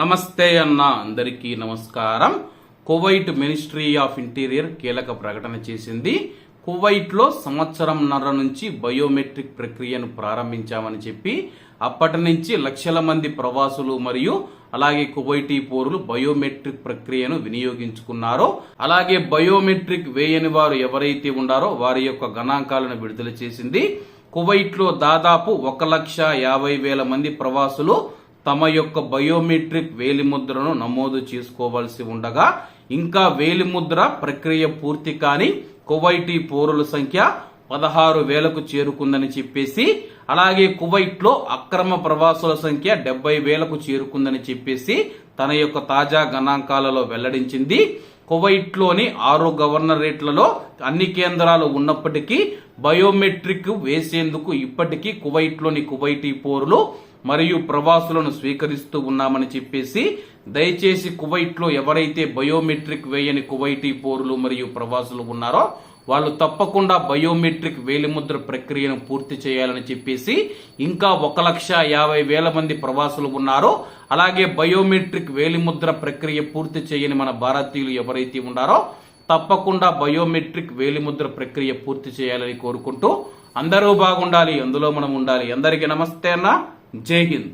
నమస్తే అన్న అందరికీ నమస్కారం. కువైట్ మినిస్ట్రీ ఆఫ్ ఇంటీరియర్ కీలక ప్రకటన చేసింది. కువైట్లో సంవత్సరంన్నర నుంచి బయోమెట్రిక్ ప్రక్రియను ప్రారంభించామని చెప్పి అప్పటి నుంచి లక్షల మంది ప్రవాసులు మరియు అలాగే కువైటీ పౌరులు బయోమెట్రిక్ ప్రక్రియను వినియోగించుకున్నారో. అలాగే బయోమెట్రిక్ వేయని వారు ఎవరైతే ఉండారో వారి యొక్క గణాంకాలను విడుదల చేసింది. కువైట్లో దాదాపు ఒక లక్ష యాభై వేల మంది ప్రవాసులు తమ యొక్క బయోమెట్రిక్ వేలిముద్రను నమోదు చేసుకోవాల్సి ఉండగా ఇంకా వేలిముద్ర ప్రక్రియ పూర్తి కాని కువైటీ పౌరుల సంఖ్య పదహారు వేలకు చేరుకుందని చెప్పేసి అలాగే కువైట్లో అక్రమ ప్రవాసుల సంఖ్య డెబ్బై వేలకు చేరుకుందని చెప్పేసి తన యొక్క తాజా గణాంకాలలో వెల్లడించింది. కువైట్లోని ఆరు గవర్నరేట్లలో అన్ని కేంద్రాలు ఉన్నప్పటికీ బయోమెట్రిక్ వేసేందుకు ఇప్పటికీ కువైట్లోని కువైటీ పౌరులు మరియు ప్రవాసులను స్వీకరిస్తూ ఉన్నామని చెప్పేసి దయచేసి కువైట్లో ఎవరైతే బయోమెట్రిక్ వేయని కువైటీ పౌరులు మరియు ప్రవాసులు ఉన్నారో వాళ్ళు తప్పకుండా బయోమెట్రిక్ వేలిముద్ర ప్రక్రియను పూర్తి చేయాలని చెప్పేసి ఇంకా ఒక లక్ష యాభై వేల మంది ప్రవాసులు ఉన్నారు. అలాగే బయోమెట్రిక్ వేలిముద్ర ప్రక్రియ పూర్తి చేయని మన భారతీయులు ఎవరైతే ఉన్నారో తప్పకుండా బయోమెట్రిక్ వేలిముద్ర ప్రక్రియ పూర్తి చేయాలని కోరుకుంటూ అందరూ బాగుండాలి అందులో మనం ఉండాలి. అందరికీ నమస్తే అన్న. జై హింద్.